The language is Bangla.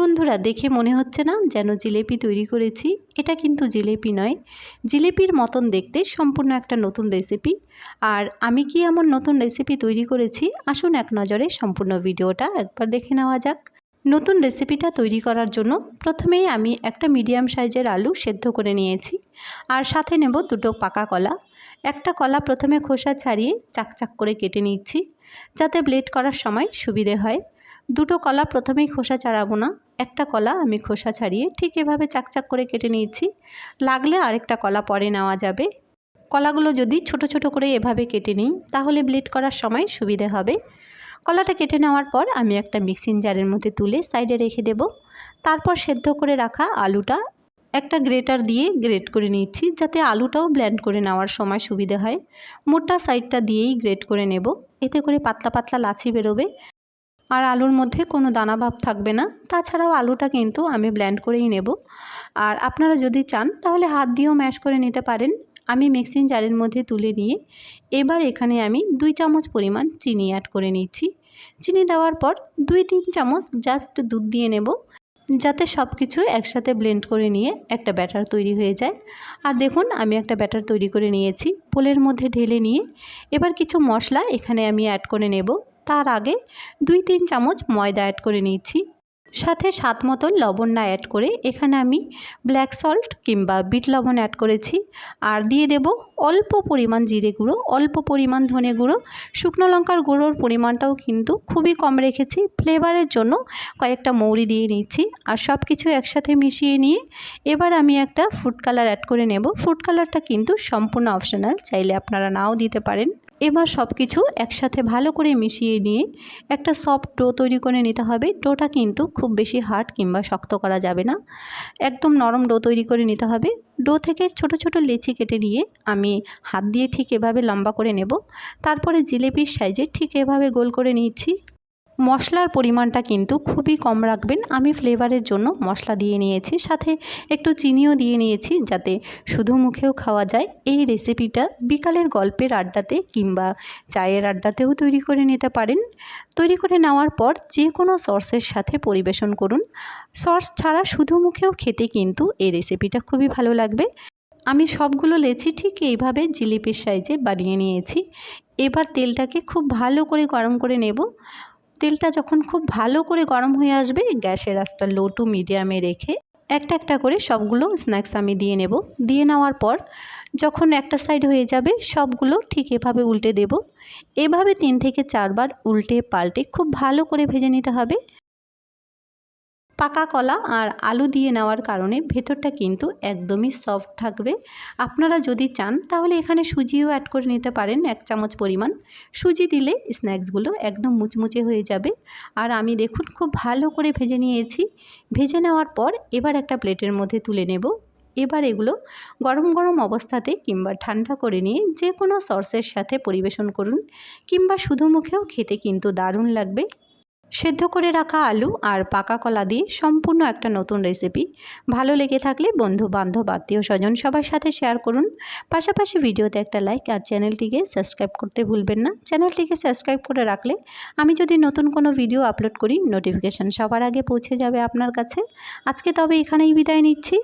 বন্ধুরা, দেখে মনে হচ্ছে না যেন জিলেপি তৈরি করেছি? এটা কিন্তু জিলেপি নয়। জিলেপির মতন দেখতে সম্পূর্ণ একটা নতুন রেসিপি আর আমি কি এমন নতুন রেসিপি তৈরি করেছি? আসুন এক নজরে সম্পূর্ণ ভিডিওটা একবার দেখে নেওয়া যাক। নতুন রেসিপিটা তৈরি করার জন্য প্রথমেই আমি একটা মিডিয়াম সাইজের আলু সেদ্ধ করে নিয়েছি। আর সাথে নেব দুটো পাকা কলা। একটা কলা প্রথমে খোসা ছাড়িয়ে চাকচাক করে কেটে নিচ্ছি, যাতে ব্লেড করার সময় সুবিধে হয়। দুটো কলা প্রথমেই খোসা ছাড়াবো না, একটা কলা আমি খোসা ছাড়িয়ে ঠিক এভাবে চাকচাক করে কেটে নিয়েছি, লাগলে আরেকটা কলা পরে নেওয়া যাবে। কলাগুলো যদি ছোট ছোট করে এভাবে কেটে নিই, তাহলে ব্লেড করার সময় সুবিধে হবে। কলাটা কেটে নেওয়ার পর আমি একটা মিক্সিং জারের মধ্যে তুলে সাইডে রেখে দেব। তারপর সেদ্ধ করে রাখা আলুটা একটা গ্রেটার দিয়ে গ্রেট করে নিচ্ছি যাতে আলুটাও ব্ল্যান্ড করে নেওয়ার সময় সুবিধে হয়। মোটা সাইডটা দিয়েই গ্রেট করে নেব। এতে করে পাতলা পাতলা লাচি বেরোবে। আর আলুর মধ্যে কোনো দানা ভাব থাকবে না। তাছাড়াও আলুটা কিন্তু আমি ব্ল্যান্ড করেই নেব। আর আপনারা যদি চান, তাহলে হাত দিয়েও ম্যাশ করে নিতে পারেন। আমি মিক্সিং জারের মধ্যে তুলে নিয়ে এবার এখানে আমি দুই চামচ পরিমাণ চিনি অ্যাড করে নিচ্ছি। চিনি দেওয়ার পর দুই তিন চামচ জাস্ট দুধ দিয়ে নেব, যাতে সব কিছু একসাথে ব্লেন্ড করে নিয়ে একটা ব্যাটার তৈরি হয়ে যায়। আর দেখুন, আমি একটা ব্যাটার তৈরি করে নিয়েছি। পোলের মধ্যে ঢেলে নিয়ে এবার কিছু মশলা এখানে আমি অ্যাড করে নেব। তার আগে দুই তিন চামচ ময়দা অ্যাড করে নিচ্ছি সাথে স্বাদ মতো লবণ না অ্যাড করে এখানে আমি ব্ল্যাক সল্ট কিংবা বিট লবণ অ্যাড করেছি। আর দিয়ে দেব অল্প পরিমাণ জিরে গুঁড়ো, অল্প পরিমাণ ধনে গুঁড়ো। শুকনো লঙ্কার গুঁড়োর পরিমাণটাও কিন্তু খুবই কম রেখেছি। ফ্লেভারের জন্য কয়েকটা মৌরি দিয়ে নিচ্ছি আর সব কিছু একসাথে মিশিয়ে নিয়ে এবার আমি একটা ফুড কালার অ্যাড করে নেব। ফুড কালারটা কিন্তু সম্পূর্ণ অপশনাল চাইলে আপনারা নাও দিতে পারেন। এবার সব কিছু একসাথে ভালো করে মিশিয়ে নিয়ে একটা সফট ডো তৈরি করে নিতে হবে। ডোটা কিন্তু খুব বেশি হার্ড কিংবা শক্ত করা যাবে না। একদম নরম ডো তৈরি করে নিতে হবে। ডো থেকে ছোট ছোট লেচি কেটে নিয়ে আমি হাত দিয়ে ঠিক এভাবে লম্বা করে নেব। তারপরে জিলেপির সাইজে ঠিক এভাবে গোল করে নিচ্ছি। মশলার পরিমাণটা কিন্তু খুবই কম রাখবেন। আমি ফ্লেভারের জন্য মশলা দিয়ে নিয়েছি, সাথে একটু চিনিও দিয়ে নিয়েছি যাতে শুধু মুখেও খাওয়া যায়। এই রেসিপিটা বিকালের গল্পের আড্ডাতে কিংবা চায়ের আড্ডাতেও তৈরি করে নিতে পারেন। তৈরি করে নেওয়ার পর যে কোনো সসের সাথে পরিবেশন করুন। সস ছাড়া শুধু মুখেও খেতে কিন্তু এই রেসিপিটা খুবই ভালো লাগবে। আমি সবগুলো লেচি ঠিক এইভাবে জিলিপির সাইজে বানিয়ে নিয়েছি। এবার তেলটাকে খুব ভালো করে গরম করে নেব। তেলটা যখন খুব ভালো করে গরম হয়ে আসবে, গ্যাসের আঁচটা লো টু মিডিয়ামে রেখে একটা একটা করে সবগুলো স্ন্যাক্স আমি দিয়ে নেব। দিয়ে নেওয়ার পর যখন একটা সাইড হয়ে যাবে, সবগুলো ঠিক এভাবে উল্টে দেব। এভাবে তিন থেকে চারবার উল্টে পাল্টে খুব ভালো করে ভেজে নিতে হবে। পাকা কলা আর আলু দিয়ে নেওয়ার কারণে ভেতরটা কিন্তু একদমই সফট থাকবে। আপনারা যদি চান, তাহলে এখানে সুজিও অ্যাড করে নিতে পারেন, এক চামচ পরিমাণ। সুজি দিলে স্ন্যাক্সগুলো একদম মুচমুচে হয়ে যাবে। আর আমি দেখুন, খুব ভালো করে ভেজে নিয়েছি। ভেজে নেওয়ার পর এবার একটা প্লেটের মধ্যে তুলে নেব। এবার এগুলো গরম গরম অবস্থাতে কিংবা ঠান্ডা করে নিয়ে যে কোনো সসের সাথে পরিবেশন করুন। কিংবা শুধু মুখেও খেতে কিন্তু দারুণ লাগবে। সেদ্ধ করে রাখা আলু আর পাকা কলা দিয়ে সম্পূর্ণ একটা নতুন রেসিপি ভালো লেগে থাকলে বন্ধু বান্ধব আত্মীয় স্বজন সবার সাথে শেয়ার করুন। পাশাপাশি ভিডিওতে একটা লাইক আর চ্যানেলটিকে সাবস্ক্রাইব করতে ভুলবেন না। চ্যানেলটিকে সাবস্ক্রাইব করে রাখলে আমি যদি নতুন কোনো ভিডিও আপলোড করি নোটিফিকেশান সবার আগে পৌঁছে যাবে আপনার কাছে। আজকে তবে এখানেই বিদায় নিচ্ছি।